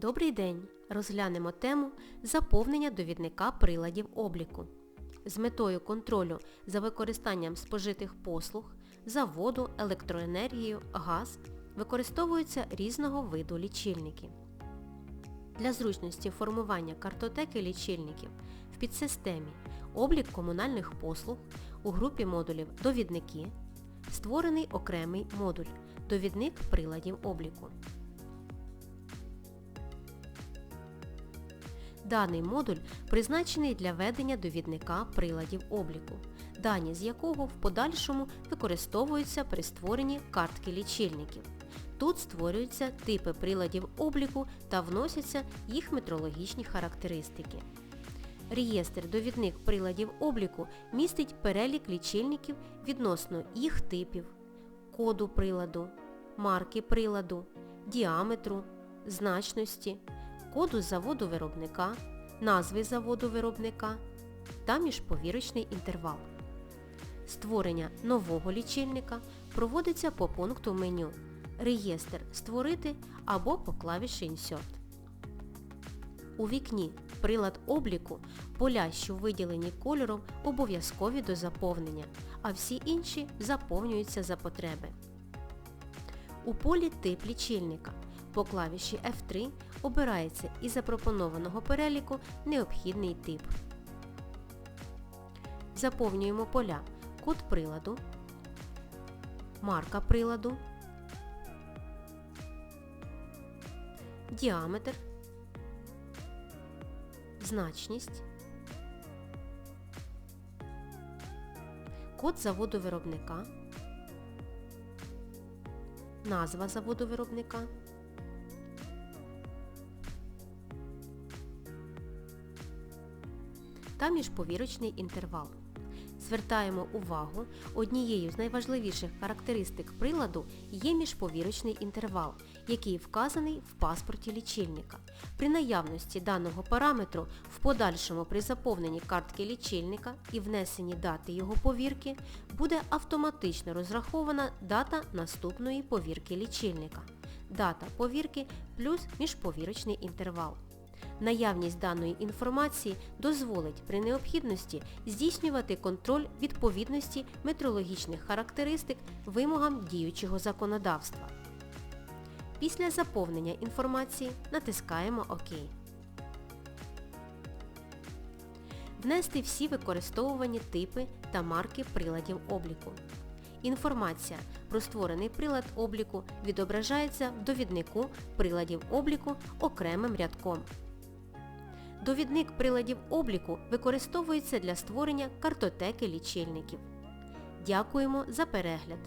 Добрий день! Розглянемо тему заповнення довідника приладів обліку. З метою контролю за використанням спожитих послуг за воду, електроенергію, газ використовуються різного виду лічильники. Для зручності формування картотеки лічильників в підсистемі облік комунальних послуг у групі модулів Довідники створений окремий модуль Довідник приладів обліку. Даний модуль призначений для ведення довідника приладів обліку, дані з якого в подальшому використовуються при створенні картки лічильників. Тут створюються типи приладів обліку та вносяться їх метрологічні характеристики. Реєстр довідник приладів обліку містить перелік лічильників відносно їх типів, коду приладу, марки приладу, діаметру, значності, коду заводу виробника, назви заводу виробника та міжповірочний інтервал. Створення нового лічильника проводиться по пункту меню Реєстр Створити або по клавіші Insert. У вікні Прилад обліку поля, що виділені кольором, обов'язкові до заповнення, а всі інші заповнюються за потреби. У полі Тип лічильника по клавіші F3 обирається із запропонованого переліку необхідний тип. Заповнюємо поля Код приладу, марка приладу, діаметр, значність, код заводу виробника, назва заводу виробника, та міжповірочний інтервал. Звертаємо увагу, однією з найважливіших характеристик приладу є міжповірочний інтервал, який вказаний в паспорті лічильника. При наявності даного параметру в подальшому при заповненні картки лічильника і внесенні дати його повірки буде автоматично розрахована дата наступної повірки лічильника. Дата повірки плюс міжповірочний інтервал. Наявність даної інформації дозволить при необхідності здійснювати контроль відповідності метрологічних характеристик вимогам діючого законодавства. Після заповнення інформації натискаємо ОК. Внести всі використовувані типи та марки приладів обліку. Інформація про створений прилад обліку відображається в довіднику приладів обліку окремим рядком. Довідник приладів обліку використовується для створення картотеки лічильників. Дякуємо за перегляд!